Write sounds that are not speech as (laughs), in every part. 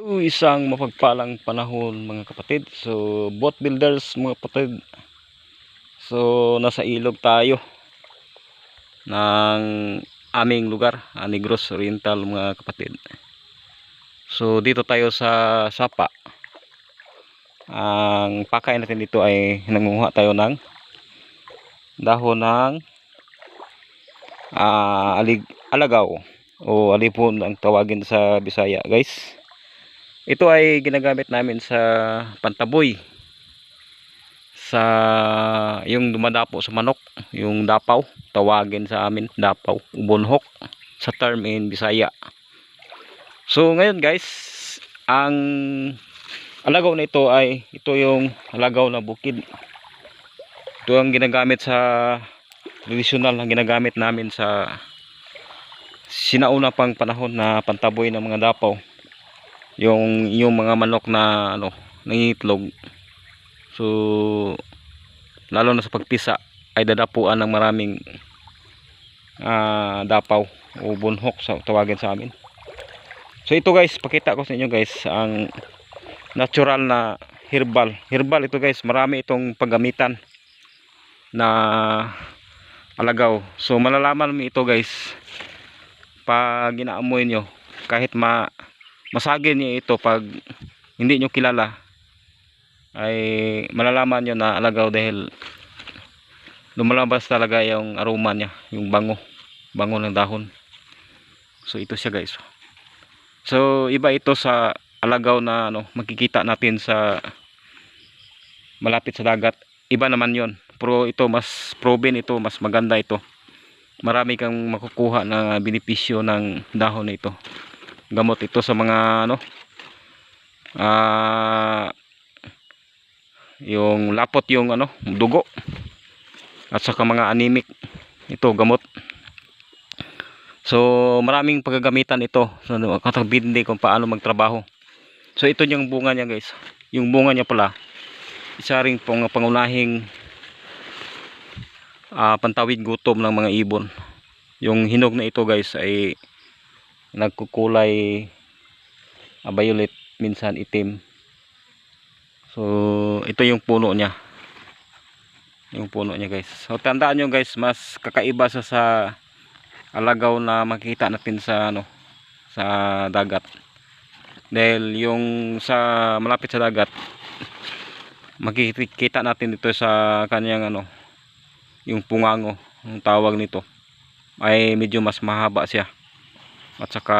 So, isang mapagpalang panahon mga kapatid. So, boat builders mga kapatid. So, nasa ilog tayo ng aming lugar, Negros Oriental mga kapatid. So, dito tayo sa Sapa. Ang pakain natin dito ay nangunguha tayo ng dahon ng ah, alig, alagaw o alipon ang tawagin sa Bisaya guys. Ito ay ginagamit namin sa pantaboy. Sa yung dumadapo sa manok, yung dapaw, tawagin sa amin, dapaw, ubonhok sa term in Bisaya. So ngayon guys, ang alagaw na ito ay ito yung alagaw na bukid. Ito ang ginagamit sa traditional na ginagamit namin sa sinauna pang panahon na pantaboy ng mga dapaw yung yung mga manok na ano nangitlog so lalo na sa pagpisa ay dadapuan ng maraming ah, dapaw o bunhok sa tawagin sa amin. So ito guys pakita ko sa inyo guys ang natural na herbal. Herbal ito guys marami itong paggamitan na alagaw. So malalaman mo ito guys pag ginaamoy nyo kahit ma masagin niyo ito pag hindi nyo kilala. Ay malalaman nyo na alagaw dahil lumalabas talaga yung aroma niya yung bango. Bango ng dahon. So ito siya guys. So iba ito sa alagaw na ano makikita natin sa malapit sa dagat. Iba naman yon pero ito mas proven ito mas maganda ito. Marami kang makukuha na benepisyo ng dahon na ito gamot ito sa mga ano ah yung lapot yung ano dugo at saka mga anemic ito gamot. So maraming paggagamitan ito. So katabindi kung paano magtrabaho. So ito yung bunga niya guys. Yung bunga niya pala isa rin pong pangunahing ah, pantawid gutom ng mga ibon. Yung hinog na ito guys ay nagkukulay ah, violet minsan itim. So ito yung puno niya. Yung puno niya guys. So tandaan nyo guys mas kakaiba sa sa alagaw na makikita natin sa ano sa dagat. Dahil yung sa malapit sa dagat makikita natin dito sa kanyang ano yung pungango yung tawag nito. Ay medyo mas mahaba siya at saka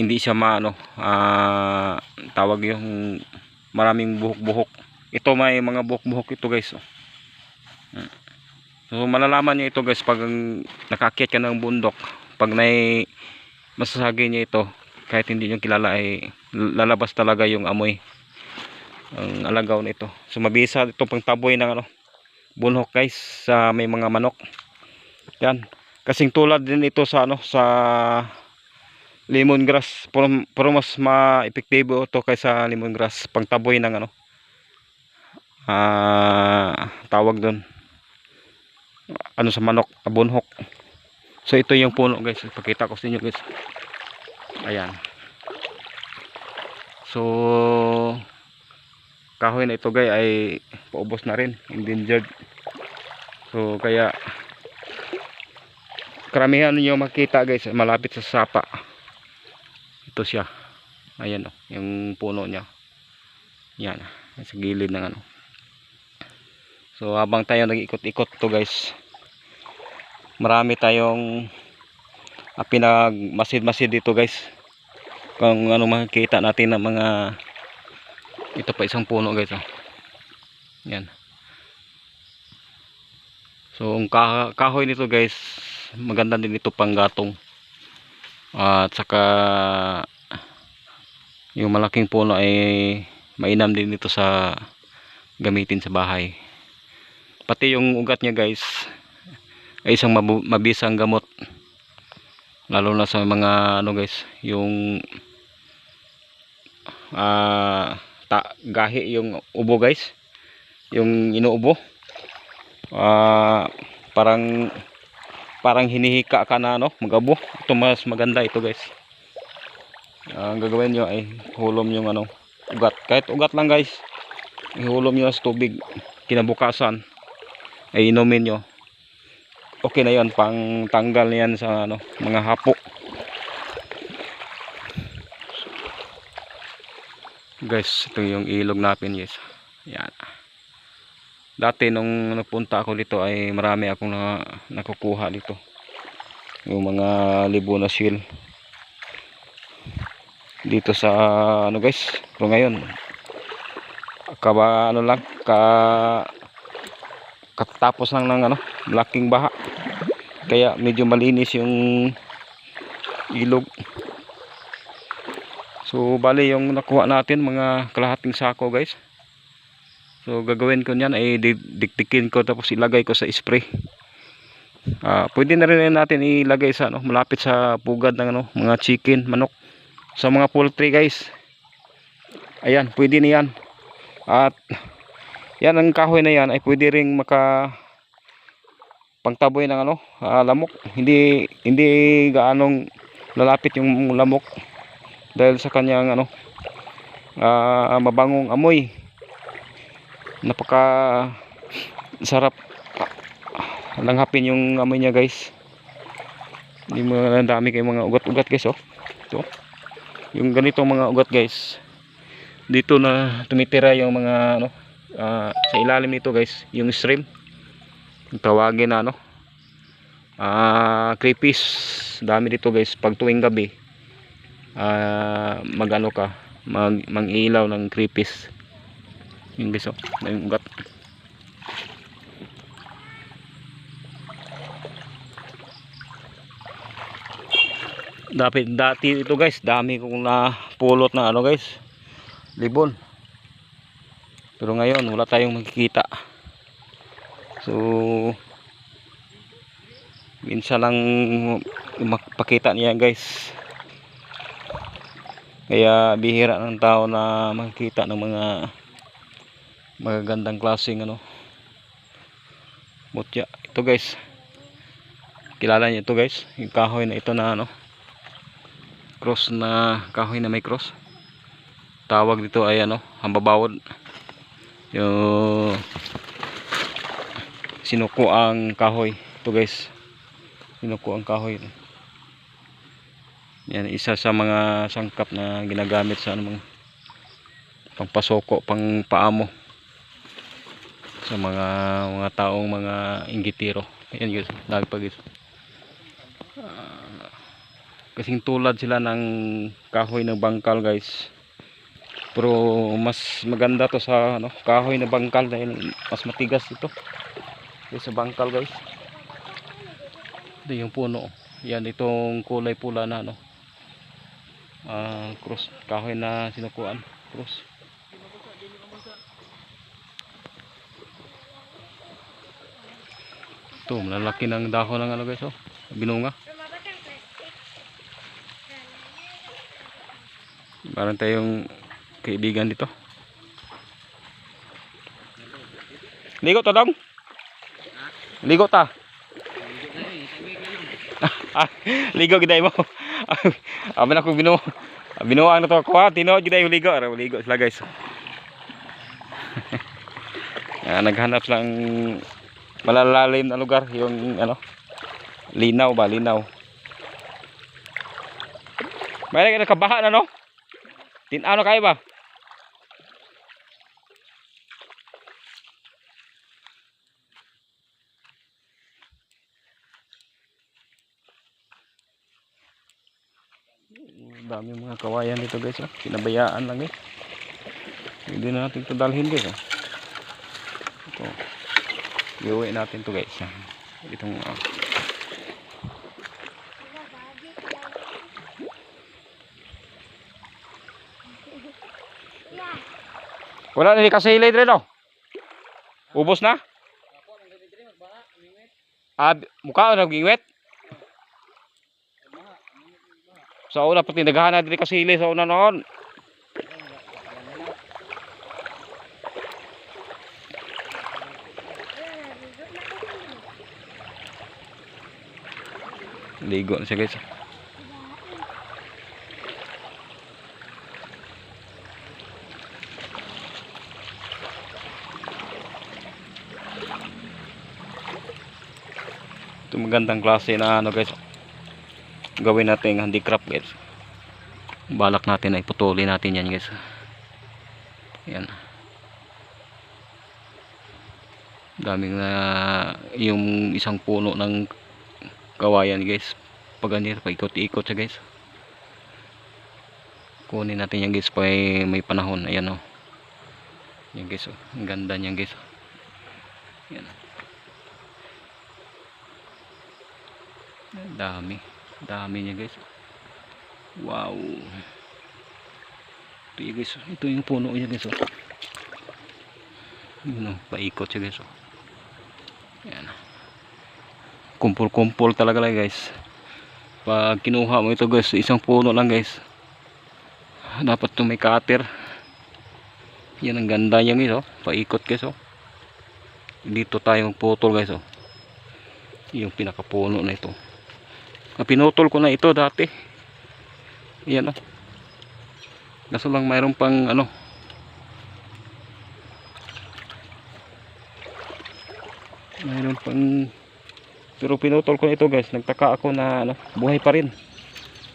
hindi siya maano ah, tawag yung maraming buhok-buhok ito may mga buhok-buhok ito guys oh. Hmm. so malalaman niyo ito guys pag ang nakakyat ka ng bundok pag may masasagi niyo ito kahit hindi niyo kilala ay lalabas talaga yung amoy ang alagaw nito so mabisa ito pang taboy ng ano bunhok guys sa may mga manok yan kasing tulad din ito sa ano sa lemongrass. Pero, pero mas ma-epektibo ito kaysa lemongrass. Pangtaboy ng ano. Ah tawag doon ano sa manok? Abunhok so ito yung puno guys. Ipakita ko sa inyo guys. Ayan. So kahoy na ito guys ay paubos na rin. Endangered. So kaya karamihan niyo makita guys malapit sa sapa. Ito siya. Ayan o yung puno niya. Yan sa gilid ng ano. So habang tayo nag-ikot-ikot to guys marami tayong ah, pinagmasid-masid dito guys. Kung ano makikita natin ng mga ito pa isang puno guys oh. yan. So ang kah- kahoy nito guys maganda din ito pang gatong. At saka yung malaking puno ay mainam din dito sa gamitin sa bahay. Pati yung ugat niya guys ay isang mabisang gamot. Lalo na sa mga ano guys yung ah ta gahi yung ubo guys. Yung inuubo. Ah parang parang hinihika ka na ano magabo. Ito mas maganda ito guys. Ang gagawin nyo ay hulom yung ano ugat. Kahit ugat lang guys ihulom nyo sa tubig. Kinabukasan ay inumin nyo. Okay na yon pang tanggal na yan sa ano mga hapo. Guys ito yung ilog natin guys. Yan dati nung nagpunta ako dito ay marami akong na, nakukuha dito. Yung mga libo na seal. Dito sa ano guys pero ngayon kaba ano lang ka katapos lang ng ano malaking baha. Kaya medyo malinis yung ilog. So bali yung nakuha natin mga kalahating sako guys so gagawin ko niyan ay di- dikdikin ko tapos ilagay ko sa spray. Ah, pwede na rin natin ilagay sa ano malapit sa pugad ng ano mga chicken manok. Sa mga poultry guys. Ayan pwede na yan. At yan ang kahoy na yan ay pwede ring maka pangtaboy ng ano ah, lamok. Hindi hindi gaanong lalapit yung lamok dahil sa kanyang ano ah, mabangong amoy napaka sarap. Langhapin yung amoy niya guys. Hindi mo ang dami kayong mga ugat-ugat guys oh. Ito. Yung ganitong mga ugat guys dito na tumitira yung mga ano ah, sa ilalim nito guys yung stream yung tawagin na ano ah creepies dami dito guys pag tuwing gabi ah magano ka mag mangilaw ng creepies yung guys oh may ugat. Dati dati ito guys. Dami kong napulot na ano guys. Libon. Pero ngayon wala tayong makikita so minsan lang makapakita niya guys. Kaya bihira ng tao na makikita ng mga magagandang klaseng ano mutya. Ito guys. Kilala niyo ito guys. Yung kahoy na ito na ano cross na kahoy na may cross. Tawag dito ay ano hambabawod. Yung sinuko ang kahoy. Ito guys. Sinuko ang kahoy. Yan isa sa mga sangkap na ginagamit sa ano mga pangpasoko pang paamo sa mga mga taong mga inggitiro. Ayan guys nagpag guys kasing tulad sila ng kahoy ng bangkal guys. Pero mas maganda to sa ano, kahoy na bangkal dahil mas matigas ito kaysa bangkal guys. Ito yung puno. Yan itong kulay pula na ano ah, cross kahoy na sinukuan cross ito malalaki ng dahon ng ano guys oh binunga Meron tayong kaibigan dito. Ligo ta dong. Ligo ta. ah, ligo giday mo. Amin ako binuo. Binuang na to ko ha. Tino giday ligo. Ara ligo sila guys. (laughs) ah, naghanap lang malalalim na lugar yung ano linaw ba linaw may nakabaha na no Tinano kayo ba? dami mga kawayan dito guys oh. pinabayaan lang eh hindi na natin ito dalhin guys oh. ito iuwi natin to guys itong oh. Wala na ni kasili dire no. Ubos na? Ah, mukha na gingwet. Sa una pati naghahanap dire kasili sa una noon. ligo na siya guys. Ito magandang klase na ano guys. Gawin natin handicraft guys. Balak natin ay putulin natin yan guys. Yan. Daming na uh, yung isang puno ng kawayan guys. Pag ganito paikot-ikot siya guys. Kunin natin yan guys pag may, panahon. Ayan o yan guys oh. ang ganda niyan guys yan. Dami. Dami niya guys. Wow. Ito yung guys oh. ito yung puno niya guys oh. yun oh, paikot siya guys oh. yan. kumpul kumpul talaga lang guys pag kinuha mo ito guys isang puno lang guys dapat to may cutter yan ang ganda niya guys oh. paikot guys oh. dito tayo putol guys oh. yung pinakapuno na ito Ah, pinutol ko na ito dati yan oh. kaso lang mayroon pang ano mayroon pang pero pinutol ko ito guys. Nagtaka ako na ano, buhay pa rin.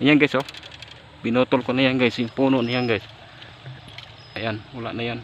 Yan guys oh. Pinutol ko na yan guys. Yung puno na yan guys. Ayan wala na yan